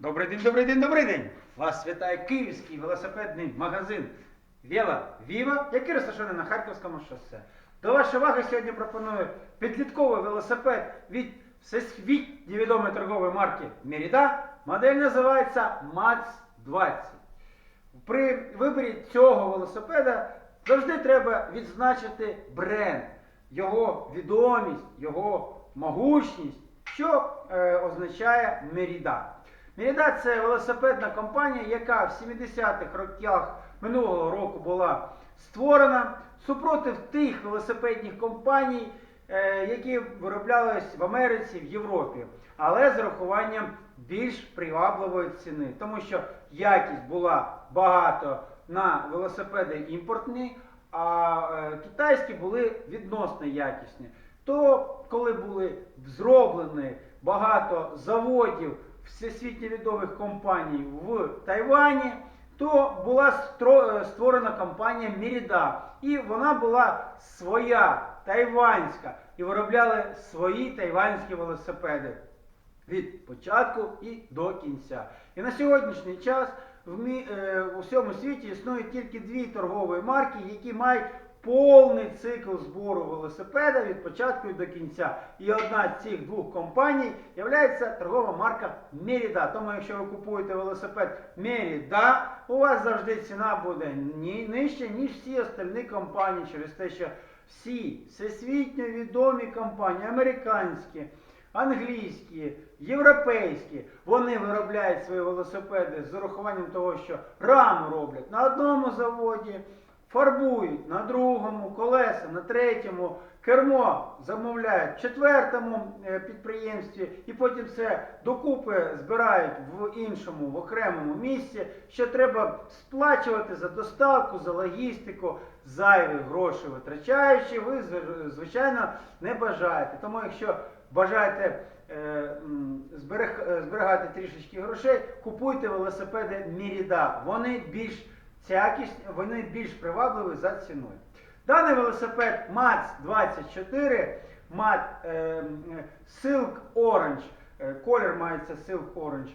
Добрий день, добрий день, добрий день! Вас вітає київський велосипедний магазин Віла Віва, який розташований на Харківському шосе. До вашої уваги сьогодні пропоную підлітковий велосипед від всесвітньо відомої торгової марки Merida. Модель називається MAX 20. При виборі цього велосипеда завжди треба відзначити бренд, його відомість, його могучність, що е, означає Merida. Merida – це велосипедна компанія, яка в 70-х роках минулого року була створена супротив тих велосипедних компаній, е, які вироблялись в Америці, в Європі, але з урахуванням більш привабливої ціни, тому що якість була багато на велосипеди імпортні, а е, китайські були відносно якісні. То коли були зроблені багато заводів всесвітньо відомих компаній в Тайвані, то була е, створена компанія Merida. І вона була своя, тайванська, і виробляли свої тайванські велосипеди від початку і до кінця. І на сьогоднішній час в мі, е, у всьому світі існує тільки дві торгові марки, які мають повний цикл збору велосипеда від початку до кінця. І одна з цих двох компаній є торгова марка Merida. Тому якщо ви купуєте велосипед Merida, у вас завжди ціна буде нижча, ніж всі остальні компанії, через те, що всі всесвітньо відомі компанії, американські, англійські, європейські, вони виробляють свої велосипеди з урахуванням того, що раму роблять на одному заводі, фарбують на другому, колеса на третьому, кермо замовляють в четвертому е, підприємстві, і потім це докупи збирають в іншому, в окремому місці, що треба сплачувати за доставку, за логістику, зайві гроші витрачаючи, ви звичайно не бажаєте. Тому якщо бажаєте е, зберігати трішечки грошей, купуйте велосипеди Merida. Вони більш якісні, вони більш привабливі за ціною. Даний велосипед МАЦ 24, МАЦ е, Silk Orange, е, колір мається Silk Orange,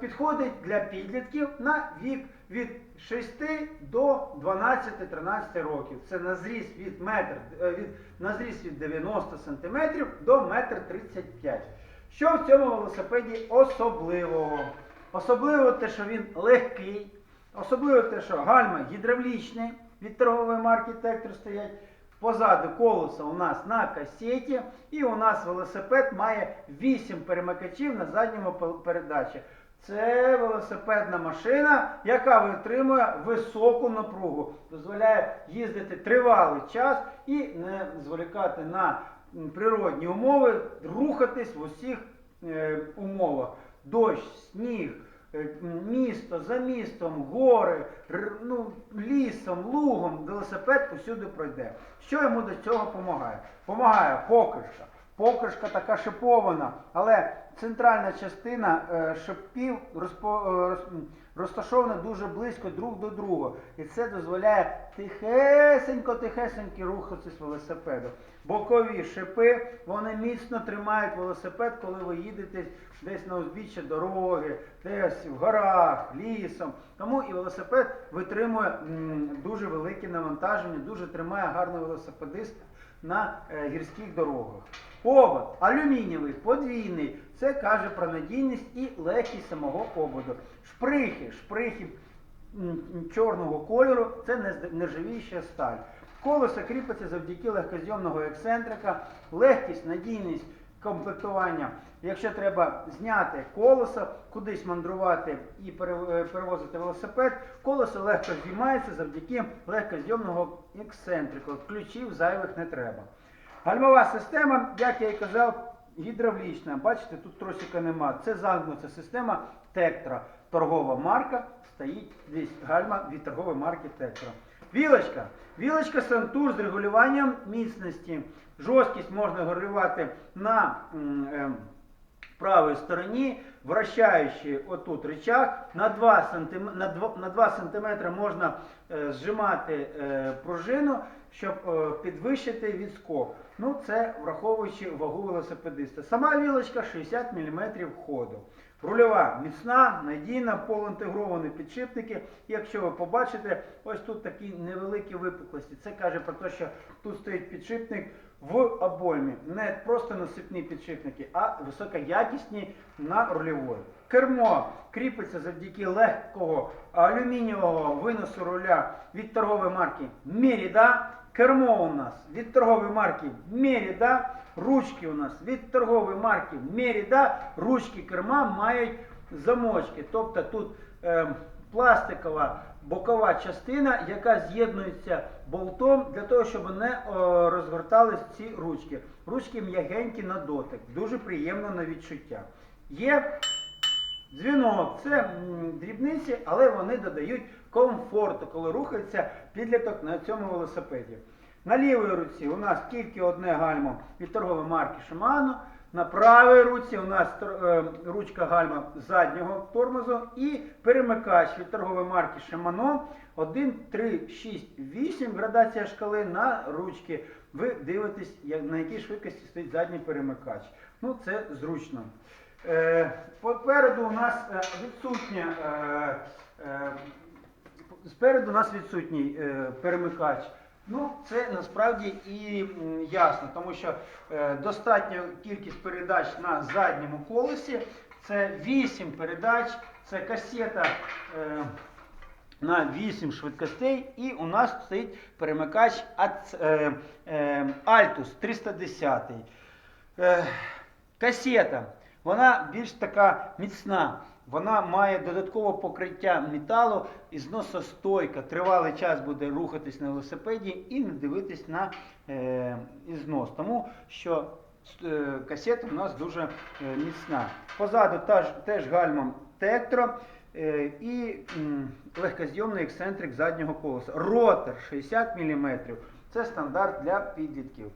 підходить для підлітків на вік від 6 до 12-13 років. Це на зріст від метр, е, від, на зріст від 90 см до 1,35 м. Що в цьому велосипеді особливого? Особливо те, що він легкий, особливо те, що гальма гідравлічні від торгової марки Тектор стоять. Позаду колеса у нас на касеті, і у нас велосипед має 8 перемикачів на задньому передачі. Це велосипедна машина, яка витримує високу напругу, дозволяє їздити тривалий час і не зволікати на природні умови, рухатись в усіх е, умовах. Дощ, сніг, місто за містом, гори, ну, лісом, лугом, велосипед усюди пройде. Що йому до цього допомагає? Помагає покришка. Покришка така шипована, але центральна частина е, шипів е, розташована дуже близько друг до друга. І це дозволяє тихесенько-тихесенько рухатися велосипеду. Бокові шипи вони міцно тримають велосипед, коли ви їдете десь на узбіччя дороги, десь в горах, лісом. Тому і велосипед витримує дуже велике навантаження, дуже тримає гарний велосипедист на е, гірських дорогах. Повод алюмінієвий, подвійний. Це каже про надійність і легкість самого поводу. Шприхи, шприхи чорного кольору це нержавіюча сталь. Колесо кріпиться завдяки легкозйомного ексцентрика, легкість, надійність комплектування. Якщо треба зняти колесо, кудись мандрувати і е, перевозити велосипед, колесо легко знімається завдяки легкозйомного ексцентрику. Ключів зайвих не треба. Гальмова система, як я і казав, гідравлічна. Бачите, тут тросика нема. Це замкнута система Тектра. Торгова марка стоїть десь гальма від торгової марки Тектра. Вілочка. Вілочка Сантур з регулюванням міцності. Жорсткість можна регулювати на м, ем, правій стороні, вращаючи отут рычаг, на 2 см, на 2, на 2 см можна е, зжимати е, пружину, щоб е, підвищити відскок. Ну, це враховуючи вагу велосипедиста. Сама вілочка 60 мм ходу. Рульова міцна, надійна, полуінтегровані підшипники. Якщо ви побачите, ось тут такі невеликі випуклості. Це каже про те, що тут стоїть підшипник в обоймі. Не просто насипні підшипники, а високоякісні на рульової. Кермо кріпиться завдяки легкого алюмінієвого виносу руля від торгової марки Merida. Кермо у нас від торгової марки Merida. Ручки у нас від торгової марки Merida. Ручки керма мають замочки. Тобто тут е, пластикова бокова частина, яка з'єднується болтом для того, щоб не розгортались ці ручки. Ручки м'ягенькі на дотик. Дуже приємно на відчуття. Є Дзвінок це дрібниці, але вони додають комфорту, коли рухається підліток на цьому велосипеді. На лівій руці у нас тільки одне гальмо від торгової марки Shimano. На правій руці у нас е, ручка гальма заднього тормозу і перемикач від торгової марки Shimano 1, 3, 6, 8 градація шкали на ручки. Ви дивитесь, на якій швидкості стоїть задній перемикач. Ну, це зручно. Е, Попереду у нас е, відсутня. Спереду у нас відсутній перемикач. Ну, це насправді і ясно, тому що е, достатня кількість передач на задньому колесі. Це 8 передач, це касета е, на 8 швидкостей, і у нас стоїть перемикач е, е, Altus 310. Е, Касета, вона більш така міцна. Вона має додаткове покриття металу і зносостойка. Тривалий час буде рухатись на велосипеді і не дивитись на е, ізнос. Тому що е, касета у нас дуже е, міцна. Позаду теж, теж гальма Тектро е, і м, легкозйомний ексцентрик заднього колеса. Ротор 60 мм. Це стандарт для підлітків.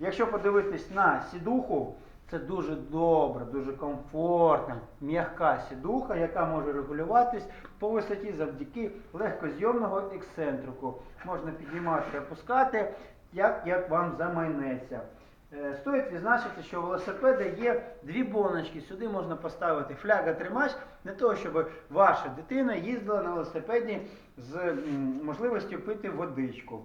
Якщо подивитись на сідуху, це дуже добре, дуже комфортна, м'яка сідуха, яка може регулюватись по висоті завдяки легкозйомного ексцентрику. Можна піднімати і опускати, як, як вам замайнеться. Е, Стоїть відзначити, що у велосипеда є дві боночки. Сюди можна поставити фляга-тримач для того, щоб ваша дитина їздила на велосипеді з можливістю пити водичку.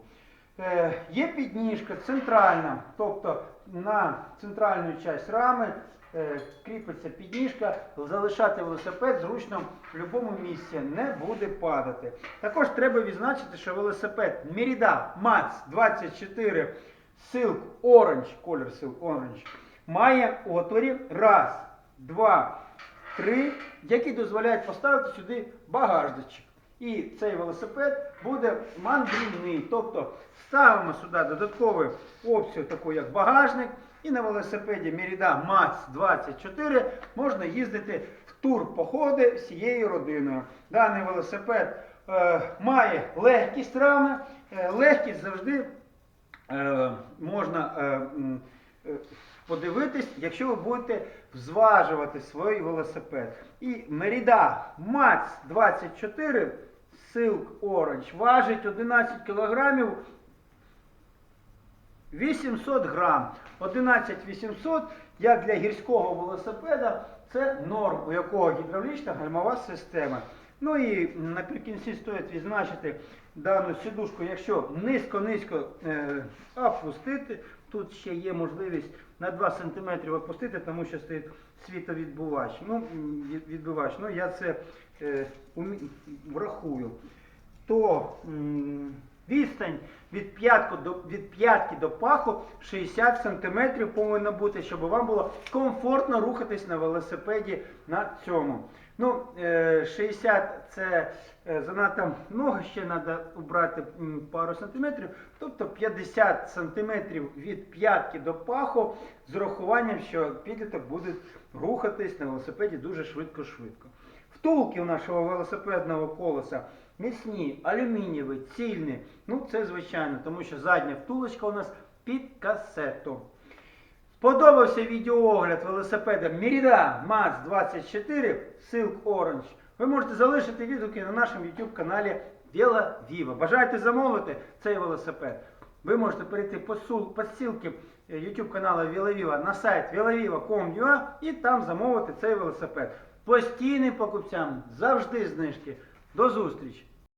Е, Є підніжка центральна, тобто на центральну часть рами е, кріпиться підніжка, залишати велосипед зручно в будь-якому місці, не буде падати. Також треба відзначити, що велосипед Merida Max 24 Silk Orange, колір Silk Orange, має отворі раз, два, три, які дозволяють поставити сюди багажничок. І цей велосипед буде мандрівний. Тобто ставимо сюди додаткову опцію, таку як багажник. І на велосипеді Merida Max 24 можна їздити в тур походи всією родиною. Даний велосипед е, має легкість рами. Е, легкість завжди е, можна е, е, подивитись, якщо ви будете зважувати свій велосипед. І Merida Max 24 Silk Orange важить 11 кілограмів 800 грам. 11 800, як для гірського велосипеда, це норм, у якого гідравлічна гальмова система. Ну і наприкінці стоїть відзначити дану сідушку, якщо низько-низько е, опустити, тут ще є можливість на 2 см опустити, тому що стоїть світовідбувач. Ну, відбивач. Ну, я це е, умі- врахую то м, відстань від, п'ятку до, від п'ятки до паху 60 см повинна бути, щоб вам було комфортно рухатись на велосипеді на цьому. Ну, е, 60 це е, занадто много, ще треба убрати пару сантиметрів, тобто 50 сантиметрів від п'ятки до паху з урахуванням, що підліток буде рухатись на велосипеді дуже швидко-швидко. Втулки у нашого велосипедного колеса міцні, алюмінієві, цільні. Ну, це звичайно, тому що задня втулочка у нас під касету. Сподобався відеоогляд велосипеда Merida Max 24 Silk Orange. Ви можете залишити відгуки на нашому YouTube каналі Vela Viva. Бажаєте замовити цей велосипед? Ви можете перейти по, ссылці YouTube каналу Vela Viva на сайт velaviva.com.ua і там замовити цей велосипед. Постійним покупцям завжди знижки. До зустрічі!